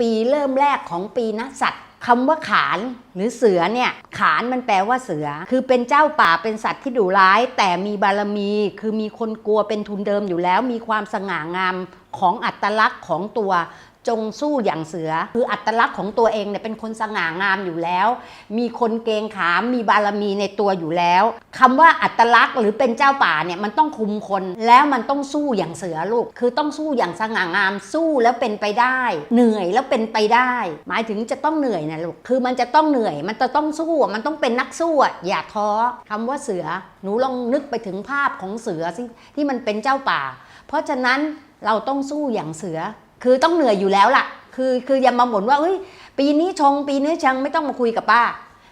ปีเริ่มแรกของปีนักสัตว์คำว่าขานหรือเสือเนี่ยขานมันแปลว่าเสือ คือเป็นเจ้าป่าเป็นสัตว์ที่ดุร้าย แต่มีบารมีคือมีคนกลัวเป็นทุนเดิมอยู่แล้ว มีความสง่างามของอัตลักษณ์ของตัว จงสู้อย่างเสือ คืออัตลักษณ์ของตัวเองเนี่ยเป็นคนสง่างามอยู่แล้ว มีคนเกงขามมีบารมีในตัวอยู่แล้วคำว่าอัตลักษณ์หรือเป็นเจ้าป่าเนี่ยมันต้องคุมคนแล้วมันต้องสู้อย่างเสือลูก คือต้องสู้อย่างสง่างามสู้แล้วเป็นไปได้ เหนื่อยแล้วเป็นไปได้ หมายถึงจะต้องเหนื่อยนะลูกคือมันจะต้องเหนื่อยมันจะต้องสู้มันต้องเป็นนักสู้อย่าท้อคำว่าเสือหนูลองนึกไปถึงภาพของเสือสิที่มันเป็นเจ้าป่า เพราะฉะนั้นเราต้องสู้อย่างเสือ คือต้องเหนื่อยอยู่แล้วล่ะ คือคืออย่ามาบ่นว่าเฮ้ยปีนี้ชงปีนี้ชังไม่ต้องมาคุยกับป้า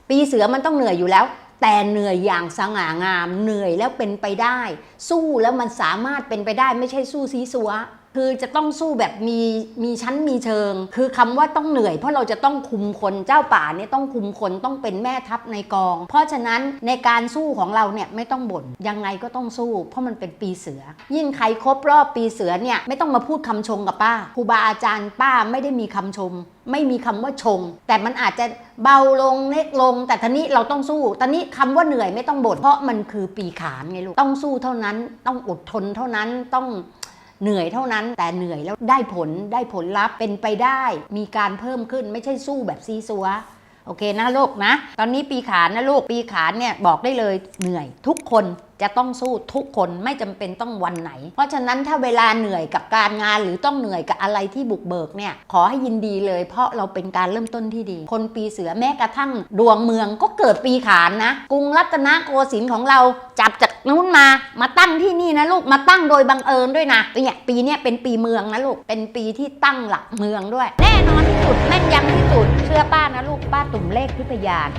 ปีเสือมันต้องเหนื่อยอยู่แล้ว แต่เหนื่อยอย่างสง่างาม เหนื่อยแล้วเป็นไปได้ สู้แล้วมันสามารถเป็นไปได้ไม่ใช่สู้ซีซัว คือจะต้องสู้แบบมีมีชั้นมีเชิง คือคำว่าต้องเหนื่อย เพราะเราจะต้องคุมคนเจ้าป่าเนี่ยต้องคุมคนต้องเป็นแม่ทัพในกอง เพราะฉะนั้นในการสู้ของเราเนี่ยไม่ต้องบ่นยังไงก็ต้องสู้ เพราะมันเป็นปีเสือ ยิ่งใครครบรอบปีเสือเนี่ยไม่ต้องมาพูดคำชงกับป้าครูบาอาจารย์ป้าไม่ได้มีคำชม ไม่มีคำว่าชง แต่มันอาจจะเบาลงเล็กลง แต่ทีนี้เราต้องสู้ตอนนี้คำว่าเหนื่อยไม่ต้องบ่นเพราะมันคือปีขานไงลูกต้องสู้เท่านั้นต้องอดทนเท่านั้นต้อง เหนื่อยเท่านั้นแต่เหนื่อยแล้วได้ผลได้ผลลัพธ์เป็นไปได้ มีการเพิ่มขึ้นไม่ใช่สู้แบบซีซัวโอเคนะลูกนะ ตอนนี้ปีขานนะลูกปีขานเนี่ยบอกได้เลยเหนื่อย ทุกคนจะต้องสู้ทุกคนไม่จำเป็นต้องวันไหน เพราะฉะนั้นถ้าเวลาเหนื่อยกับการงานหรือต้องเหนื่อยกับอะไรที่บุกเบิกเนี่ยขอให้ยินดีเลย เพราะเราเป็นการเริ่มต้นที่ดี คนปีเสือแม้กระทั่งดวงเมืองก็เกิดปีขานนะ กรุงรัตนโกสินทร์ของเราจับจาก นู้นมามาตั้งที่นี่นะลูกมาตั้งโดยบังเอิญด้วยนะเนี่ยปีเนี้ยเป็นปีเมืองนะลูกเป็นปีที่ตั้งหลักเมืองด้วย แน่นอนที่สุดแม่นยำที่สุดเชื่อป้านะลูกป้าตุ่มเลขทิพยาน